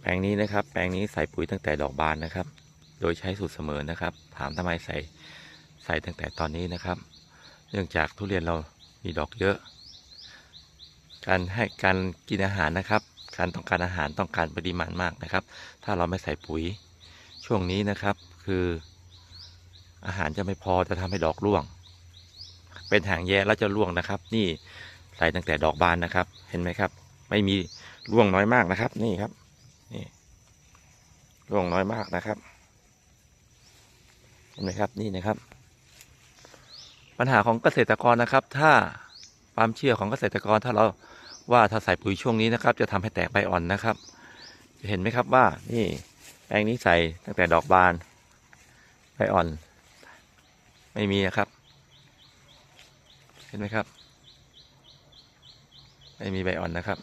แปลงนี้นะครับ แปลงนี้ใส่ปุ๋ยตั้งแต่ดอกบานนะครับ โดยใช้สูตรเสมอนะครับ ถามทำไมใส่ใส่ตั้งแต่ตอนนี้นะครับ เนื่องจากทุเรียนเรามีดอกเยอะ การให้การกินอาหารนะครับ การต้องการอาหารต้องการปริมาณมากนะครับ ถ้าเราไม่ใส่ปุ๋ยช่วงนี้นะครับ คือ อาหารจะไม่พอจะทำให้ดอกร่วง เป็นหางแย่แล้วจะร่วงนะครับ นี่ใส่ตั้งแต่ดอกบานนะครับ เห็นไหมครับ ไม่มีร่วงน้อยมากนะครับ นี่ครับ นี่ร่วงน้อยมากนะครับเห็นไหมครับนี่นะครับ ปัญหาของเกษตรกรนะครับ ถ้าความเชื่อของเกษตรกรถ้าเราว่าถ้าใส่ปุ๋ยช่วงนี้นะครับ จะทำให้แตกใบอ่อนนะครับ จะเห็นไหมครับว่านี่แปลงนี้ใส่ตั้งแต่ดอกบานใบอ่อน ไม่มีนะครับ เห็นไหมครับ ไม่มีใบอ่อนนะครับ